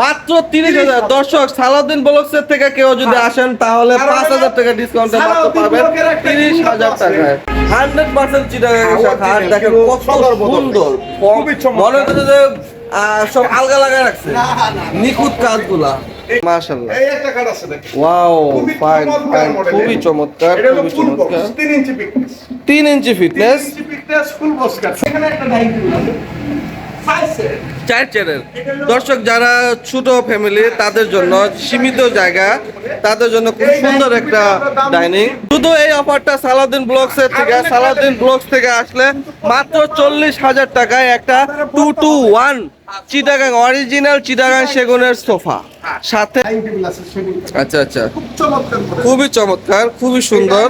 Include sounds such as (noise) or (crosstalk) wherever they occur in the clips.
মাত্র তিরিশ হাজার। দর্শক সালাউদ্দিন থেকে কেউ যদি আসেন তাহলে পাঁচ হাজার টাকা ডিসকাউন্টে পাবেন। তিরিশ হাজার। টাকায়। হান্ড্রেড পার্সেন্ট চিটাগাং শাখা আর দেখেন কত সুন্দর খুবই চমৎকার। মনে হচ্ছে যে আহ, সব আলগা লাগা রাখছে। নিখুঁত কাজগুলা। মাশাআল্লাহ। এই একটা কার্ড আছে দেখেন। ওয়াও খুবই ফাইন খুবই চমৎকার খুবই চমৎকার। তিন inch fitness inch full box card এখানে একটা চার চেয়ারের দর্শক, যারা ছোট ফ্যামিলি তাদের জন্য সীমিত জায়গা, তাদের জন্য খুব সুন্দর একটা ডাইনিং শুধু এই অফারটা সালাউদ্দিন ব্লকস এর থেকে, সালাউদ্দিন ব্লকস থেকে আসলে মাত্র চল্লিশ হাজার টাকায় একটা two two one Chittagong original Chittagong সেগুনের sofa. সাথে আচ্ছা আচ্ছা। খুব চমৎকার model। খুবই চমৎকার খুবই সুন্দর।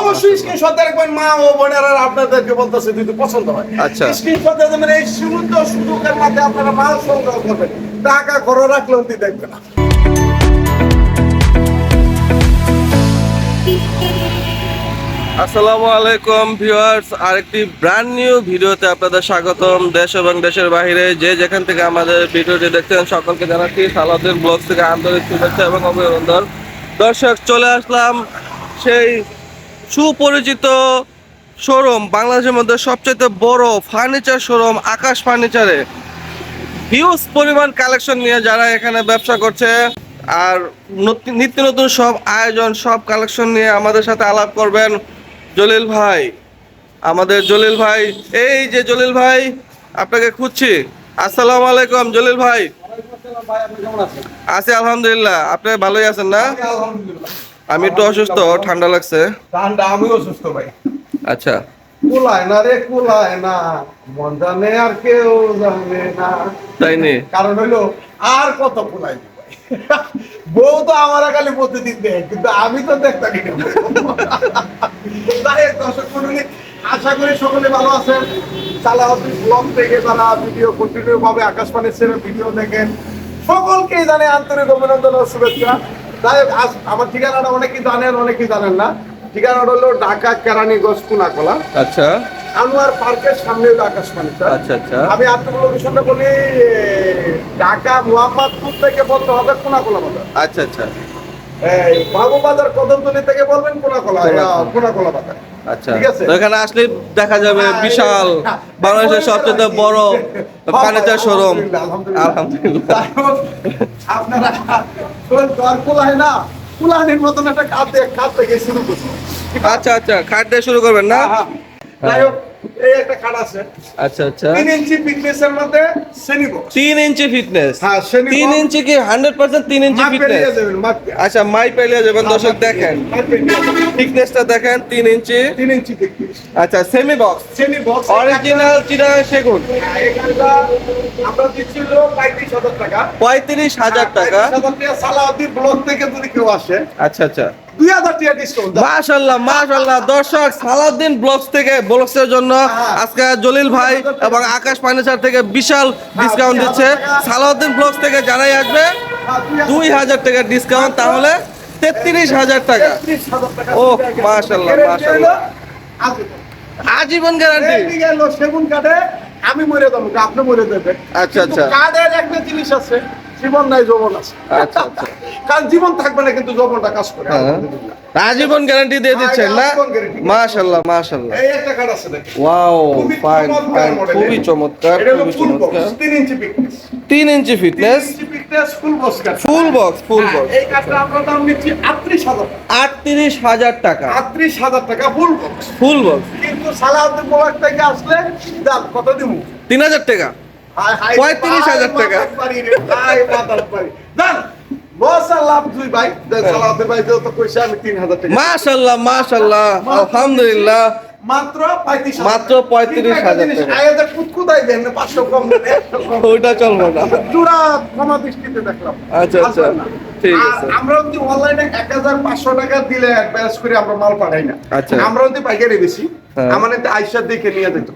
অবশ্যই স্ক্রিনশট রাখবেন মা ও বোনেরা আপনাদেরকে বলতেছে যদি পছন্দ হয়। আচ্ছা। স্ক্রিনশট দেবেন এই সীমিত সুযোগের মধ্যে আপনারা মাল সংগ্রহ করবেন। টাকা ঘরে রাখলেও তুই দেখবে না। আসসালামু আলাইকুম ভিউয়ার্স, আরেকটি ব্র্যান্ড নিউ ভিডিওতে আপনাদের স্বাগতম। দেশ এবং দেশের বাইরে যে যেখান থেকে আমাদের ভিডিওটি দেখছেন, সকলকে জানাচ্ছি সালাউদ্দিন ব্লগ থেকে আন্তরিক শুভেচ্ছা এবং অভিনন্দন। দর্শক, চলে আসলাম সেই সুপরিচিত শোরুম বাংলাদেশের মধ্যে সবচেয়ে বড় ফার্নিচার শোরুম আকাশ ফার্নিচারে হিউজ পরিমাণ কালেকশন নিয়ে যারা এখানে ব্যবসা করছে, আর নিত্য নতুন সব আয়োজন, সব কালেকশন নিয়ে আমাদের সাথে আলাপ করবেন। জলিল ভাই আমাদের জলিল ভাই এই যে জলিল ভাই আপনাকে খুঁজছি। আসসালামু আলাইকুম জলিল ভাই। আছি আলহামদুলিল্লাহ। আপনি ভালোই আছেন না? আমি একটু অসুস্থ ঠান্ডা লাগছে। ঠান্ডা ভাই। আচ্ছা। কুলায় না রে কুলায় না। মন জানে আর কেউ জানে না। তাই নি। কারণ হইল আর কত কুলাই বউ তো আমার খালি প্রতিদিন দেয়, কিন্তু আমি তো দেখতাম তাই দর্শক মন্ডলী, আশা করি সকলে ভালো আছেন। সালাউদ্দিন ব্লগ থেকে যারা ভিডিও কন্টিনিউ ভাবে আকাশবাণীর ছেড়ে ভিডিও দেখেন। সকলকে জানে আন্তরিক অভিনন্দন ও শুভেচ্ছা। তাই আমার ঠিকানাটা অনেকেই জানেন অনেকেই জানেন না। ঠিকানাটা হলো ঢাকা কেরানীগঞ্জ কুনাকলা আচ্ছা। আনোয়ার পার্কের সামনে হলো আকাশবাণী স্যার। আচ্ছা আচ্ছা। আমি আপনার লোকেশনটা বলি ঢাকা মোহাম্মদপুর থেকে বলতে হবে কোনাকোলা বাজার। আচ্ছা আচ্ছা। এই বাবু বাজার কদমতলি থেকে বলবেন কোনাকোলা কোনাকোলা। কোনাকোলা বাজার। আচ্ছা। তো এখানে আসলে দেখা যাবে হ্যাঁ, বিশাল হ্যাঁ, বাংলাদেশের সবচেয়ে বড় (laughs) ফার্নিচার শোরুম। আলহামদুলিল্লাহ, আলহামদুলিল্লাহ। যাই হোক, আপনারা শোন, না কুলানির মতন একটা থেকে শুরু করছি। আচ্ছা আচ্ছা খাট দিয়ে শুরু করবেন না? হ্যাঁ, যাই হোক এই একটা খাট আছে। আচ্ছা আচ্ছা। তিন ইঞ্চি ফিটনেসের মধ্যে শ্রেণি বক্স ইঞ্চি ফিটনেস হ্যাঁ ইঞ্চি কি ইঞ্চি ফিটনেস। আচ্ছা মাই পেলিয়ে যাবেন দর্শক দেখেন। ইঞ্চি। ইঞ্চি ফিটনেস আচ্ছা সেমি বক্স শ্রেণি বক্স অরিজিনাল চিরা সেগুন? আমরা দিচ্ছিল পঁয়ত্রিশ হাজার টাকা। পঁয়ত্রিশ হাজার টাকা পঁয়ত্রিশ হাজার টাকা। সালাউদ্দিন ব্লক থেকে যদি কেউ আসে আচ্ছা আচ্ছা। মাশাল্লাহ মাশাল্লাহ দর্শক সালাউদ্দিন ব্লগস থেকে ব্লগসের জন্য আজকে জলিল ভাই এবং আকাশ ফার্নিচার থেকে বিশাল ডিসকাউন্ট দিচ্ছে। সালাউদ্দিন ব্লগস থেকে যারাই আসবে দুই হাজার টাকা ডিসকাউন্ট তাহলে তেত্রিশ হাজার টাকা। ও, মাশাআল্লাহ, মাশাআল্লাহ। আজীবন। গ্যারান্টি সেগুন কাঠে আমি মরে যাব আপনি মরে দেবেন আচ্ছা, আচ্ছা। কাঠের একটা জিনিস আছে জীবন নাই যৌবন আছে। আচ্ছা, আচ্ছা। কারণ জীবন থাকবে না কিন্তু যৌবনটা কাজ করে। হ্যাঁ। আজীবন গ্যারান্টি দিয়ে দিচ্ছেন না। মাশাল্লাহ মাশাল্লাহ এই একটা কাঠ আছে দেখেন। ওয়াও ফাইন ফাইন খুবই চমৎকার খুবই চমৎকার। তিন ইঞ্চি পিকনেস তিন inch fitness full box full box full হ্যাঁ, বক্স এই কাঠটা আমরা দাম নিচ্ছি আটত্রিশ হাজার আটত্রিশ হাজার টাকা। আটত্রিশ হাজার টাকা ফুল বক্স ফুল বক্স কিন্তু সালাউদ্দিন মোবাইল থেকে আসলে দাম কত তিন হাজার টাকা। হাই হাই পঁয়ত্রিশ হাজার টাকা। দাম লস আর লাভ দুই ভাই দেন সালাউদ্দিন ভাই যেহেতু তো কইছে আমি তিন হাজার টাকা মাশাল্লাহ মাশাল্লাহ আলহামদুলিল্লাহ মাত্র মাত্র 35,000 টাকা। আয়াদের কুতকুতাই দেন না পাঁচশো কম দেন একশো কম ওইটা চলবো না চূড়া ক্ষমা দৃষ্টিতে দেখলাম আচ্ছা, আচ্ছা। ঠিক আছে। আমরা যদি অনলাইনে এক হাজার পাঁচশো টাকা দিলে অ্যাডভান্স করে আমরা মাল পাঠাই না আচ্ছা। আমরা যদি পাইকারি বেশি হ্যাঁ। আইসার দেখে নিয়ে যেত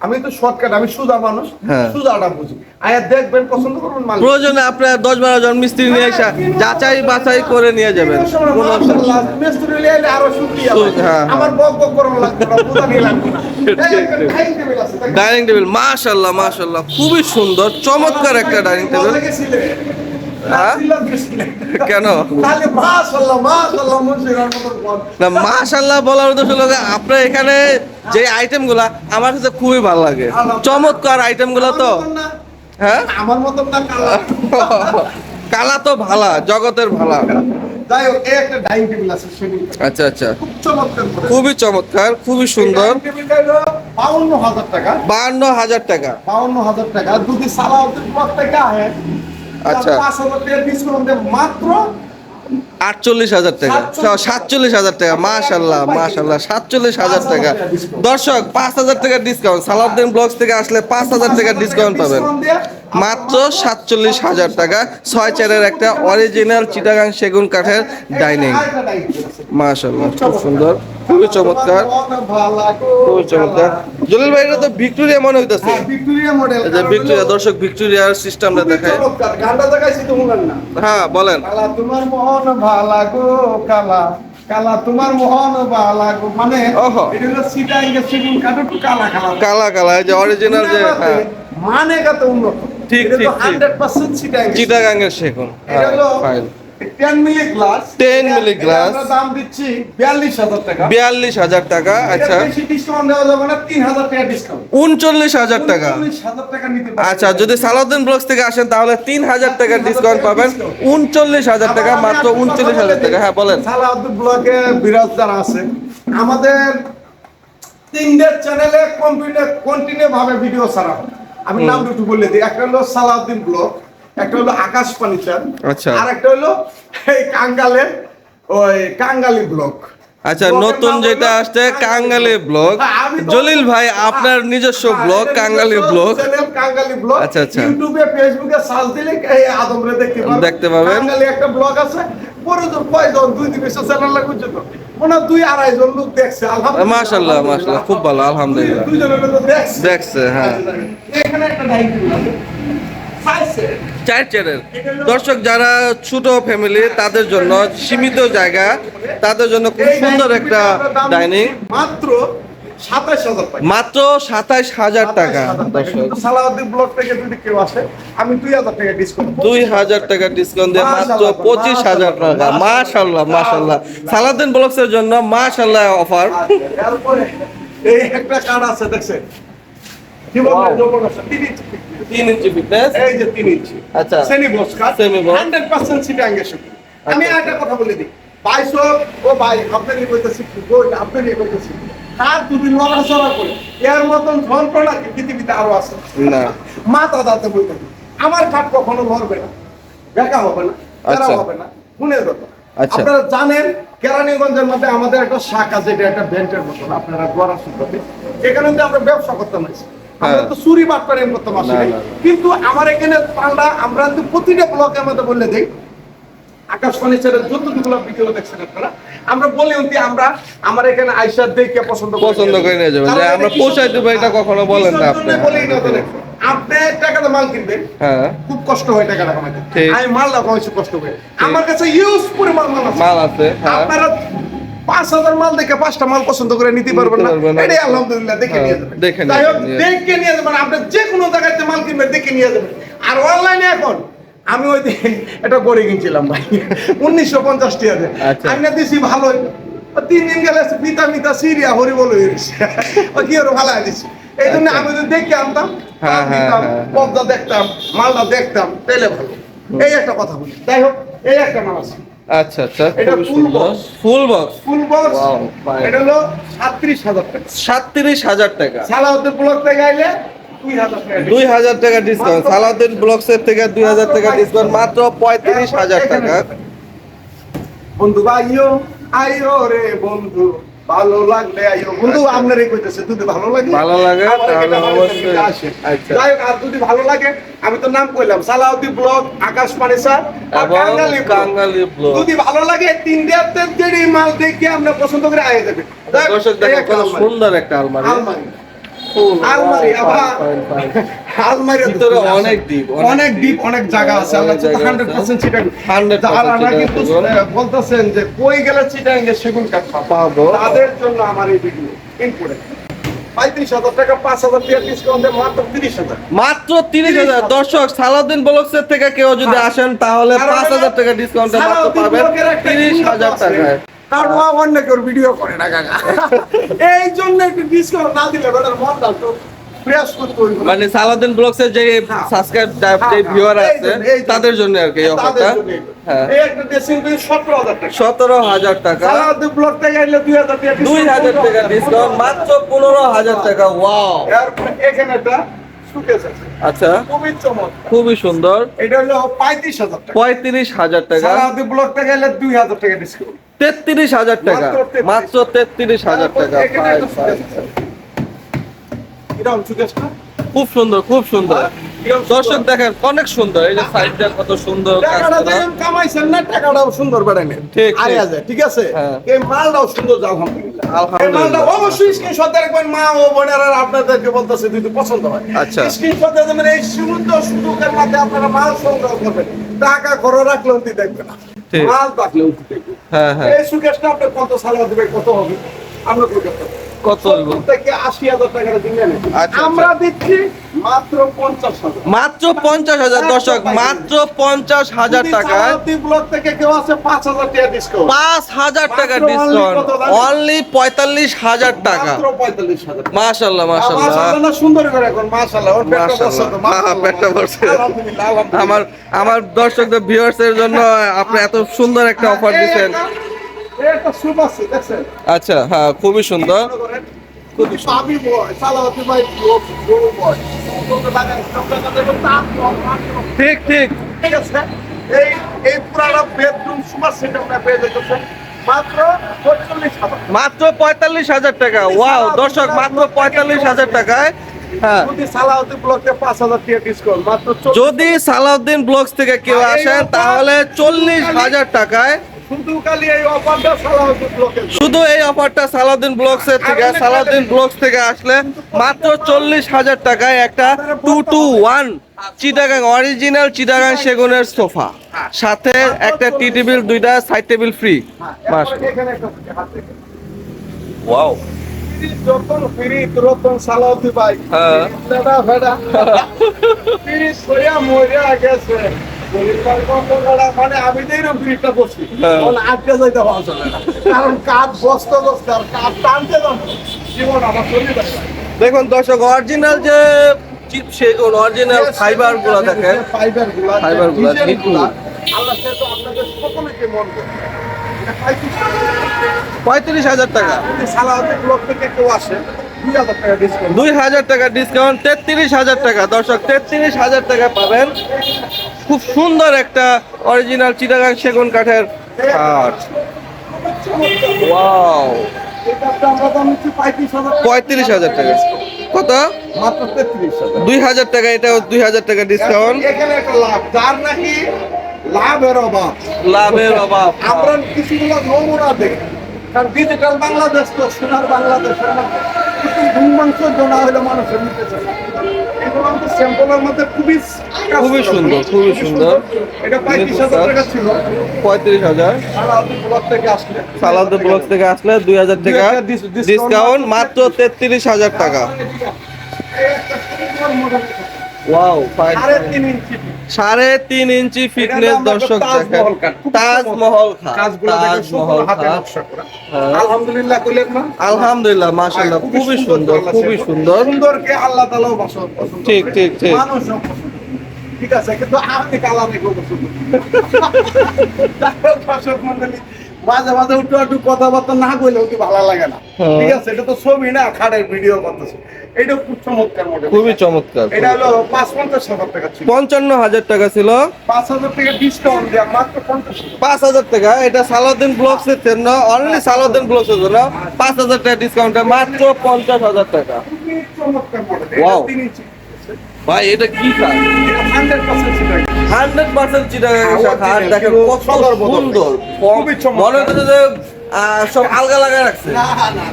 আমি তো শর্টকাট আমি মানুষ হ্যাঁ। বুঝি আয়া দেখবেন পছন্দ করবেন মাল প্রয়োজনে আপনার দশ বারো জন মিস্ত্রি নিয়ে এসে যাচাই বাছাই করে নিয়ে যাবেন। আরও। হ্যাঁ, হ্যাঁ। আমার বক বক করানো। ডাইনিং টেবিল মাশাল্লাহ মাশাল্লাহ খুবই সুন্দর চমৎকার একটা ডাইনিং টেবিল হ্যাঁ? কেন। না মাশাল্লাহ বলার উদ্দেশ্য যে আপনার এখানে যে আইটেমগুলা আমার কাছে খুবই ভালো লাগে। চমৎকার আইটেমগুলো তো। হ্যাঁ? আমার মতন না কালা। তো ভালা জগতের ভালা। যাই হোক একটা ডাইনিং টেবিল আছে আচ্ছা আচ্ছা। খুবই চমৎকার খুবই সুন্দর। হলো 52,000 টাকা। বান্ন হাজার টাকা। বাউন্ন হাজার টাকা যদি থেকে আহে আচ্ছা। পাঁচ হাজার টাকা ডিসকাউন্ট দেব মাত্র আটচল্লিশ হাজার টাকা। সাতচল্লিশ হাজার। টাকা মাশাল্লাহ মাশাল্লাহ সাতচল্লিশ হাজার টাকা। দর্শক পাঁচ হাজার টাকা ডিসকাউন্ট সালাউদ্দিন ব্লগস থেকে আসলে পাঁচ হাজার টাকা ডিসকাউন্ট পাবেন। মাত্র সাতচল্লিশ হাজার টাকা। ছয় চেয়ারের একটা অরিজিনাল চিটাগাং সেগুন কাঠের ডাইনিং মাশাল্লাহ খুব সুন্দর খুবই চমৎকার মন খুবই চমৎকার। জলিল ভাই এটা তো ভিক্টোরিয়া মনে হইতেছে। হ্যাঁ, ভিক্টোরিয়া দর্শক ভিক্টোরিয়ার সিস্টেমটা দেখায়। মনে হ্যাঁ বলেন। কালা তোমার মোহন ভালা গো কালা। কালা তোমার মোহন ভালা মানে ওহো। এটা হলো সিটা কালা কালা। কালা কালা এই যে অরিজিনাল যে হ্যাঁ। মানে কত উন্নত। ঠিক, ঠিক, ঠিক। 100% সিটা ইঙ্গে চিটাগাংয়ের সেগুন। এটা হলো 10 মিলি গ্লাস 10 মিলি glass। আমরা দাম দিচ্ছি 42000 টাকা। বিয়াল্লিশ হাজার টাকা আচ্ছা। বেশি ডিসকাউন্ট দেওয়া যাবে না 3000 টাকা ডিসকাউন্ট উনচল্লিশ হাজার টাকা। 49000 টাকা নিতে পারবেন। আচ্ছা যদি সালাউদ্দিন ব্লগস থেকে আসেন তাহলে তিন হাজার টাকার ডিসকাউন্ট পাবেন। উনচল্লিশ হাজার টাকা মাত্র টাকা। হ্যাঁ বলেন। সালাউদ্দিন ব্লগে বিরাজ যারা আছে আমাদের তিনটে চ্যানেলে কন্টিনিউ কন্টিনিউ ভাবে ভিডিও ছাড়া হয়। আমি নাম দুটো বলে দিই। একটা হলো সালাউদ্দিন ব্লক একটা হলো আকাশ ফার্নিচার আচ্ছা। আর একটা হলো এই কাঙ্গালের ওই কাঙ্গালি ব্লগ আচ্ছা নতুন যেটা আসছে কাঙ্গালি ব্লগ হ্যাঁ, জলিল ভাই আপনার নিজস্ব হ্যাঁ, ব্লগ কাঙ্গালি নিজস্ব ব্লগ কাঙ্গালি ব্লগ আচ্ছা, আচ্ছা। ইউটিউবে ফেসবুকে সার্চ দিলে এই আদমরে দেখতে পাবেন। দেখতে পাবেন। কাঙ্গালি একটা ব্লগ আছে বড় তো কয়জন দুই তিনশো চ্যানেল লাগুছে তো? হয় দুই লোক দেখছে আলহামদুলিল্লাহ। মাশাল্লাহ মাশাল্লাহ খুব ভালো আলহামদুলিল্লাহ। দেখছে। হ্যাঁ। এখানে একটা চার চেয়ারের দর্শক যারা ছোট ফ্যামিলি তাদের জন্য সীমিত জায়গা তাদের জন্য খুব সুন্দর একটা ডাইনিং মাত্র সাতাশ হাজার টাকা মাত্র সাতাইশ হাজার টাকা। সালাউদ্দিন ব্লক থেকে যদি কেউ আসে আমি দুই হাজার টাকা ডিসকাউন্ট দুই হাজার টাকা ডিসকাউন্ট দিয়ে মাত্র পঁচিশ হাজার টাকা। মাশাল্লাহ মাশাল্লাহ সালাদিন ব্লগস এর জন্য মাশাল্লাহ অফার। তারপরে এই একটা কার্ড আছে দেখছেন? কি বলব Wow. যখন আছে তিন ইঞ্চি ফিটনেস এই যে তিন ইঞ্চি আচ্ছা। Semi box card Semi box। Hundred percent সিটে আঙ্গে আমি আচ্ছা। একটা কথা বলে দিই। বাইশো ও ভাই আপনারই বলতেছি বই আপনারই বলতেছি। তার যদি নড়াচড়া করে এর মতন যন্ত্রণা কি পৃথিবীতে আরও আছে না মাথা দাঁতে হবে। আমার কাঠ কখনো লড়বে না বেকা হবে না আচ্ছা। হবে না আচ্ছা। আপনারা জানেন কেরানীগঞ্জের মধ্যে আমাদের একটা শাখা যেটা একটা ব্যাংকের মতন আপনারা গড়া শুনতে এখানে কিন্তু আমরা ব্যবসা আমরা হ্যাঁ। তো চুরি বাটপার। কিন্তু আমার এখানে পাল্টা আমরা কিন্তু প্রতিটা ব্লকের মধ্যে বলে দেই আকাশ ফার্নিচারের যতটুকুলো ভিডিও দেখছেন আপনারা আমরা বলি অন্তি আমরা আমার এখানে আইসা দেখে পছন্দ পছন্দ করে নিয়ে যাবেন। যে আমরা এটা দেবো এটা কখনো বলেন না আপনি। বলি না? আপনি টাকাতে মাল কিনবেন। হ্যাঁ। খুব কষ্ট হয় টাকাটা কামাইতে আমি মাল লাগাও হয়েছে কষ্ট করে। আমার কাছে ইউজ পরিমাণ মাল আছে। মাল আছে হ্যাঁ। আপনারা পাঁচ হাজার মাল দেখে পাঁচটা মাল পছন্দ করে নিতে পারবেন না। এটাই আলহামদুলিল্লাহ দেখে হ্যাঁ, নিয়ে যাবেন। দেখে যাই নিয়ে হোক যাবেন। দেখে নিয়ে যাবেন। আপনি যে কোনো জায়গাতে মাল কিনবেন দেখে নিয়ে যাবেন। আর অনলাইনে এখন আমি ওই দিন একটা গড়ে কিনছিলাম ভাই। উনিশশো পঞ্চাশ টাকা আচ্ছা। আমি না দিছি ভালোই। তিন দিন গেলে পিতা মিতা সিরিয়া হরি বলে ও কি ওর ভালো দিছি? এই জন্য আচ্ছা। আমি যদি দেখে আনতাম হ্যাঁ, হ্যাঁ, হ্যাঁ। পর্দা দেখতাম মালদা দেখতাম তাহলে ভালো। এই একটা কথা বলি। যাই হোক এই একটা মাল আছে। আচ্ছা আচ্ছা এটা খুবই full full box? Full box. এটা হলো সাতত্রিশ হাজার টাকা। সাতত্রিশ হাজার টাকা। সালাউদ্দিন ব্লক থেকে আইলে দুই হাজার টাকা ডিসকাউন্ট সালাউদ্দিন থেকে দুই হাজার টাকা ডিসকাউন্ট মাত্র পঁয়ত্রিশ হাজার টাকা। বন্ধু আইও আইও রে বন্ধু ভালো লাগলে আইও বন্ধু আচ্ছা। আপনারই কইতেছে যদি ভালো লাগে ভালো লাগে, তাহলে অবশ্যই। আচ্ছা। যাই হোক আর যদি ভালো লাগে আমি তো নাম কইলাম সালাউদ্দিন ব্লগ আকাশ পানিসা আর কাঙ্গালি কাঙ্গালি ব্লগ যদি ভালো লাগে তিনটাতে যেই মাল দেখে আমরা পছন্দ করে আয়ে যাবে দর্শক দেখেন কত সুন্দর একটা আলমারি। আলমারি। আলমারি আবার fine, fine, fine. আলমারি ভিতরে অনেক deep, অনেক অনেক অনেক জায়গা আছে। আল্লাহ হান্ড্রেড পার্সেন্ট চিটাং 100% যারা চিটাগাং কিন্তু বলতেছেন যে কই গেলে চিটাং সেগুন কাঠ পাবো? পাবো। তাদের জন্য আমার এই ভিডিও ইনপুটে পঁয়ত্রিশ হাজার টাকা পাঁচ হাজার টাকা ডিসকাউন্টে মাত্র তিরিশ হাজার। মাত্র তিরিশ হাজার। দর্শক সালাউদ্দিন থেকে কেউ যদি হ্যাঁ। আসেন তাহলে পাঁচ হাজার টাকা ডিসকাউন্ট পাবেন। তিরিশ হাজার টাকায়। কারণ ও অন্য কেউ ভিডিও করে না কাকা? এই জন্য একটু ডিসকাউন্ট না দিলে বেটার মন তো ফ্রেশ করতে হইব না। মানে সালাউদ্দিন ব্লগসের যে সাবস্ক্রাইব যে হ্যাঁ, ভিউয়ার আছে জন্য, এই জন্য। তাদের জন্য আর কি এই অফারটা। হ্যাঁ। সতেরো হাজার টাকা। দুই হাজার টাকা ডিসকাউন্ট মাত্র পনেরো হাজার টাকা ওয়াও এখানে সুকেস আছে। আচ্ছা। খুবই সুন্দর। এটা হলো পঁয়ত্রিশ হাজার টাকা। পঁয়ত্রিশ হাজার টাকা। সালাউদ্দিন ব্লক থেকে গেলে দুই হাজার টাকা ডিসকাউন্ট তেত্রিশ হাজার টাকা। মাত্র 33 তেত্রিশ হাজার টাকা। এটা। এরকম সুকেসটা? খুব সুন্দর খুব সুন্দর দর্শক দেখেন অনেক সুন্দর এই যে সাইডটা কত সুন্দর। কামাইছেন না টাকাটাও সুন্দর বেড়াইনে ঠিক, আরে আছে ঠিক আছে হ্যাঁ। এই মালটাও সুন্দর আলহামদুলিল্লাহ আলহামদুলিল্লাহ। অবশ্যই স্ক্রিনশট মা ও বোনেরা আপনাদেরকে বলতেছে যদি পছন্দ হয় আচ্ছা। স্ক্রিনশট দেবেন এই সুন্দর সুযোগের মধ্যে আপনারা মাল সংগ্রহ করবেন টাকা ঘরে রাখলেও তুই দেখবে না ঠিক। মাল হ্যাঁ হ্যাঁ এই সুকেশটা আপনি কত সালে দেবে কত হবে আমরা করতে? কত। আচ্ছা, আমরা দিচ্ছি মাত্র পঞ্চাশ হাজার। মাত্র পঞ্চাশ হাজার দর্শক মাত্র পঞ্চাশ হাজার যদি টাকায় সালাউদ্দিন ব্লক থেকে কেউ আছে পাঁচ হাজার টাকা ডিসকাউন্ট পাঁচ হাজার টাকা ডিসকাউন্ট অনলি পঁয়তাল্লিশ হাজার টাকা। পঁয়তাল্লিশ হাজার মাশাল্লাহ মাশাল্লাহ সুন্দর করে এখন পেটটা। হ্যাঁ, আমার আমার দর্শকদের ভিউয়ার্স এর জন্য আপনি এত সুন্দর একটা অফার দিচ্ছেন আচ্ছা হ্যাঁ খুবই সুন্দর। খুবই ঠিক ঠিক। ঠিক আছে? এই এই পুরাটা বেডরুম সুপার সেট আমরা পেয়ে যেতেছে মাত্র মাত্র পঁয়তাল্লিশ হাজার টাকা। ওয়াও দর্শক মাত্র পঁয়তাল্লিশ হাজার টাকায় হ্যাঁ। যদি সালাউদ্দিন ব্লকে 5000 টাকা ডিসকাউন্ট মাত্র যদি সালাউদ্দিন ব্লগস থেকে কেউ আসেন তাহলে চল্লিশ হাজার টাকায় শুধু এই অফারটা সালাউদ্দিন ব্লকে শুধু এই অফারটা সালাউদ্দিন ব্লগস এর থেকে সালাউদ্দিন ব্লগস থেকে আসলে মাত্র চল্লিশ হাজার টাকায় একটা two two one Chittagong original Chittagong সেগুনের sofa. সাথে একটা টি টেবিল দুইটা সাইড টেবিল ফ্রি ওয়াও যতন ফিরি রতন সালাউদ্দিন ভাই। হ্যাঁ। দাদা ভেড়া (laughs) ফিরি সইয়া মরিয়া গেছে। মানে আমি তো এরকম ফিরিটা বসি। হ্যাঁ। আটকে যাইতে পাওয়া কারণ কাঠ বস্ত বস্ত আর কাঠ টানতে জীবন আমার চলে দেখুন দর্শক অরিজিনাল যে চিপ অরিজিনাল ফাইবারগুলো দেখেন। ফাইবারগুলা আল্লাহ তো আপনাদের সকলকে মন পঁয়ত্রিশ হাজার টাকা। সালাউদ্দিন ব্লক থেকে কেউ আসে। দুই হাজার টাকা ডিসকাউন্ট তেত্রিশ হাজার টাকা। দর্শক তেত্রিশ হাজার টাকা পাবেন। খুব সুন্দর একটা অরিজিনাল চিটাগাং সেগুন কাঠের খাট ওয়াও আমরা পঁয়ত্রিশ হাজার টাকা। কত? দুই হাজার টাকা এটাও দুই হাজার টাকা ডিসকাউন্ট এখানে একটা লাভ যার নাকি লাভের অভাব। লাভের অভাব আমরা কিছুগুলো নমুনা দেখি কারণ ডিজিটাল বাংলাদেশ তো সোনার বাংলাদেশের মধ্যে ঘুম মাংস জোনা হলে মানুষের নিতে চায় এগুলো আমাদের স্যাম্পলের মধ্যে খুবই খুবই সুন্দর, খুবই সুন্দর। এটা পঁয়ত্রিশ হাজার টাকা ছিল। পঁয়ত্রিশ হাজার। ব্লক থেকে আসলে। সালাদ ব্লক থেকে আসলে দুই হাজার টাকা। 2000 ডিস- ডিসকাউন্ট মাত্র তেত্রিশ হাজার টাকা। ওয়াও সাড়ে তিন ইঞ্চি। সাড়ে তিন ইঞ্চি ফিটনেস দর্শক তাজমহল। হ্যাঁ। আলহামদুলিল্লাহ কইলেন না? আলহামদুলিল্লাহ মাশাআল্লাহ খুবই সুন্দর খুবই সুন্দর। সুন্দরকে আল্লাহ তাআলাও পছন্দ ঠিক, ঠিক, ঠিক। আছে কিন্তু আপনি দর্শক মণ্ডলী, মাঝে মাঝে উঠু একটু কথাবার্তা না কইলেও কি ভালো লাগে না। হ্যাঁ। ঠিক আছে এটা তো ছবি না খাটের ভিডিও করতেছে। এটা খুব চমৎকার মডেল। খুবই চমৎকার এটা হলো পাঁচ পঞ্চাশ হাজার টাকা ছিল। পঞ্চান্ন হাজার টাকা ছিল। পাঁচ হাজার টাকা ডিসকাউন্ট দেওয়া মাত্র পঞ্চাশ পাঁচ হাজার টাকা এটা সালাউদ্দিন ব্লগস এর জন্য অনলি সালাউদ্দিন ব্লগস এর জন্য পাঁচ হাজার টাকা ডিসকাউন্টে মাত্র পঞ্চাশ হাজার টাকা। চমৎকার মডেল ভাই এটা কি কাজ hundred percent hundred percent Chittagong শাখা দেখেন কত সুন্দর। মনে হচ্ছে যে সব আলগা লাগায় রাখছে।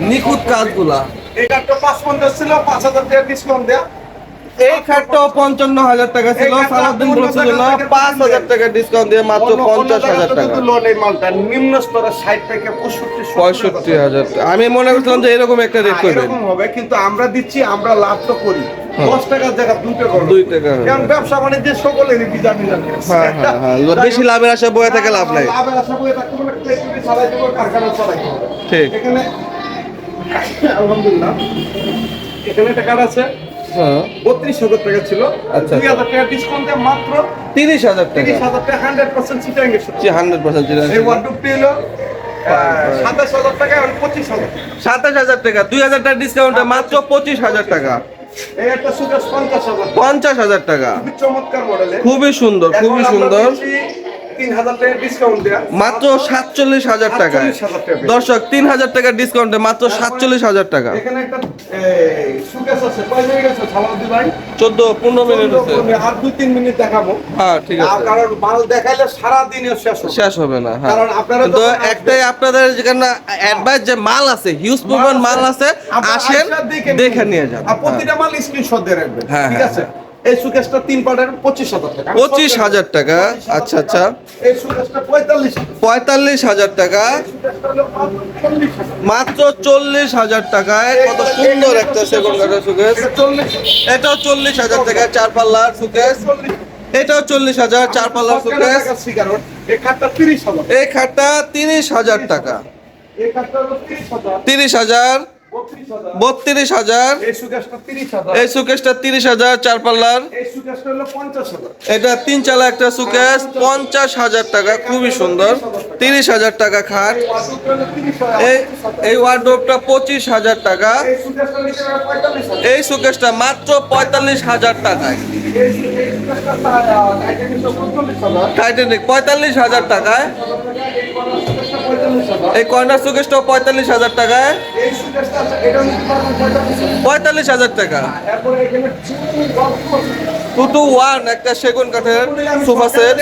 নিখুঁত কাজগুলা। এই পাঁচ পঞ্চাশ ছিল পাঁচ হাজার টাকা ডিসকাউন্ট দেয়া। এই খাটটাও পঞ্চান্ন হাজার টাকা ছিল খাটটা বলছিল না পাঁচ হাজার টাকা ডিসকাউন্ট দিয়ে মাত্র পঞ্চাশ হাজার টাকা। লোন এই মালটা নিম্ন স্তরের ষাট থেকে পঁয়ষট্টি পঁয়ষট্টি হাজার আমি মনে করছিলাম যে এরকম একটা রেট হ্যাঁ, এরকম হবে কিন্তু আমরা দিচ্ছি আমরা লাভ তো করি। হ্যাঁ। দশ টাকার জায়গা দুই টাকা। দুই টাকা কারণ ব্যবসা বাণিজ্যের সকলেরই হ্যাঁ বেশি লাভের আশা বয়ে থেকে লাভ নাই। লাভের আশা করে থাকতে কারখানা চালাইতে হবে ঠিক। এখানে আলহামদুলিল্লাহ। এখানে একটা কার্ড আছে। হ্যাঁ। বত্রিশ হাজার টাকা ছিল। আচ্ছা, দুই হাজার টাকা ডিসকাউন্ট মাত্র তিরিশ হাজার টাকা। তিরিশ হাজার টাকা hundred percent Chittagong hundred percent এই ওয়ার্ডরোবটি হলো সাতাশ হাজার টাকা আর পঁচিশ হাজার। সাতাশ হাজার টাকা দুই হাজার টাকা ডিসকাউন্টে মাত্র পঁচিশ হাজার টাকা। পঞ্চাশ হাজার। টাকা। খুবই সুন্দর খুবই সুন্দর। মাত্র সাতচল্লিশ হাজার টাকা। দর্শক তিন হাজার টাকার ডিসকাউন্টে মাত্র সাতচল্লিশ হাজার টাকা। চোদ্দ পনেরো মিনিট আর দুই তিন মিনিট দেখাবো। হ্যাঁ ঠিক আছে। কারণ মাল দেখাইলে সারাদিনে শেষ হবে। শেষ হবে না হ্যাঁ। কারণ আপনারা কিন্তু একটাই আপনাদের যেখানে অ্যাডভাইস যে মাল আছে হিউজ পরিমাণ মাল আছে। আসেন দেখে নিয়ে যান। প্রতিটা মাল স্ক্রিনশট দিয়ে রাখবেন। হ্যাঁ, ঠিক হ্যাঁ, আছে? এই সুকেশটা তিন পার্টের পঁচিশ হাজার টাকা। পঁচিশ হাজার টাকা? আচ্ছা আচ্ছা। এই সুকেশটা পঁয়তাল্লিশ পঁয়তাল্লিশ হাজার টাকা। মাত্র চল্লিশ হাজার। টাকায়। কত সুন্দর একটা সেগুন কাঠের সুকেশ এটাও চল্লিশ হাজার টাকা চার পাল্লার সুকেশ এটাও চল্লিশ হাজার চার পাল্লার সুকেশ এই খাটটা তিরিশ হাজার। টাকা। তিরিশ হাজার। বত্রিশ হাজার। এই সুকেশটা তিরিশ হাজার। চার পাল্লার এটা তিন চালা একটা সুকেশ পঞ্চাশ হাজার টাকা খুবই সুন্দর। তিরিশ হাজার টাকা খাট। এই এই ওয়ার্ডরোবটা পঁচিশ হাজার টাকা। এই সুকেশটা মাত্র পঁয়তাল্লিশ হাজার টাকায়। টাইটানিক পঁয়তাল্লিশ হাজার। টাকায়। এই কর্নার সুকেশটাও পঁয়তাল্লিশ হাজার টাকায়? পারবেন পঁয়তাল্লিশ হাজার। টাকা। গল্প টু টু ওয়ান একটা সেগুন কাঠের সোফা সেট।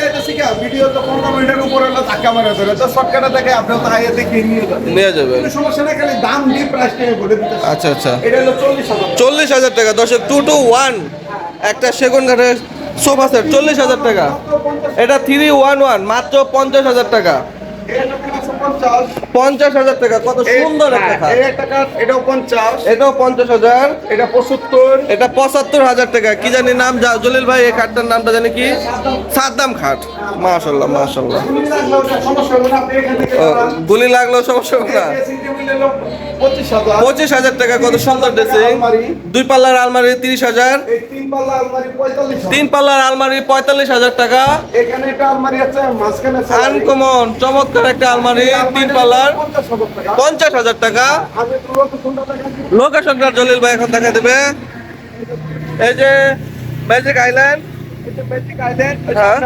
ভিডিও তো পনেরো মিনিটের উপরে ধাক্কা মারা ধরে তো শর্টকাটে দেখে আপনি তো হাইয়ে দেখে নিয়ে যাবেন। নিয়ে যাবেন। সমস্যা নেই খালি দাম দিয়ে প্রাইস বলে দিতে আচ্ছা আচ্ছা। এটা হলো চল্লিশ হাজার চল্লিশ হাজার টাকা। দর্শক টু টু ওয়ান একটা সেগুন কাঠের সোফা সেট চল্লিশ হাজার টাকা। এটা থ্রি ওয়ান ওয়ান মাত্র পঞ্চাশ হাজার টাকা। পঞ্চাশ। হাজার টাকা কত সুন্দর একটা কাঠ এটাও পঞ্চাশ। এটাও পঞ্চাশ হাজার। এটা পঁচাত্তর। এটা পঁচাত্তর হাজার টাকা। কি জানি নাম জলিল ভাই এই খাটটার নামটা জানি কি? সাদ্দাম খাট। মাশাল্লাহ মাশাল্লাহ। গুলি লাগলেও সমস্যা হবে না। পঁচিশ হাজার টাকা কত সুন্দর ড্রেসিং দুই পাল্লার আলমারি তিরিশ হাজার। তিন পাল্লার আলমারি পঁয়তাল্লিশ হাজার টাকা। আনকমন চমৎকার একটা আলমারি। পঞ্চাশ হাজার টাকা। লোকেশনটা জলিল ভাই এখন দেখা দেবে। এই যে ম্যাজিক আইল্যান্ড এই হ্যাঁ।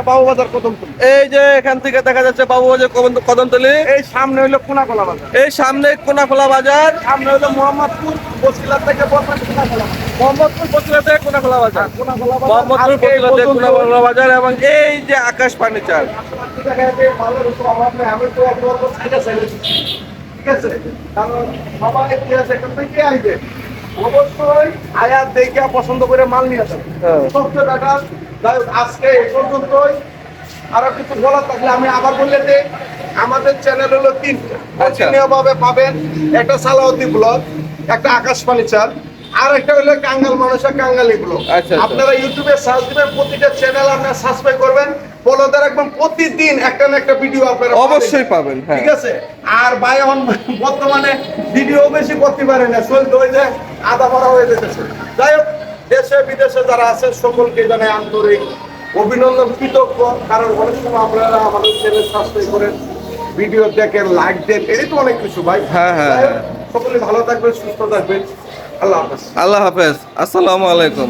এই যে এখান থেকে দেখা যাচ্ছে বাবুবাজার কদম- কদমতলি এই সামনে হইল কোনাকলা বাজার। এই সামনে কোনাখোলা বাজার। সামনে হইল মোহাম্মদপুর বসিলা থেকে বসা কোনাকলা মোহাম্মদপুর কোনাখোলা বাজার। মোহাম্মদপুর আজকে এই কোনাখোলা বাজার এবং এই যে আকাশ ফার্নিচার। ঠিক আছে। কারণ সবাই অবশ্যই আয়াত দেখে পছন্দ করে মাল নিয়ে হ্যাঁ। সবচেয়ে বেটার যাই আজকে এই পর্যন্তই। আরও কিছু বলার থাকলে আমি আবার বললে যে আমাদের চ্যানেল হলো তিনটা। আচ্ছা। ভাবে পাবেন একটা সালাউদ্দি ব্লগ একটা আকাশ ফার্নিচার আর একটা হলো কাঙ্গাল মানুষের কাঙ্গালি ব্লগ। আচ্ছা, আচ্ছা। আপনারা ইউটিউবে সার্চ দিবেন প্রতিটা চ্যানেল আপনারা সাবস্ক্রাইব করবেন। ফলো দিয়ে রাখবেন প্রতিদিন একটা না একটা ভিডিও আপনারা অবশ্যই পাবেন হ্যাঁ। ঠিক আছে? আর এখন বর্তমানে ভিডিও বেশি করতে পারে না। চলতে হয়ে যায় আধা ভরা হয়ে যেতেছে। যাই হোক দেশে বিদেশে যারা আছে সকলকে জানাই আন্তরিক অভিনন্দন কৃতজ্ঞ। কারণ অনেক সময় আপনারা আমাদের চ্যানেল সাবস্ক্রাইব করেন ভিডিও দেখেন লাইক দেন এটাই তো অনেক কিছু ভাই। হ্যাঁ, হ্যাঁ, যাই সকলে ভালো থাকবেন সুস্থ থাকবেন। আল্লাহ হাফেজ। আল্লাহ হাফেজ। আসসালামু আলাইকুম।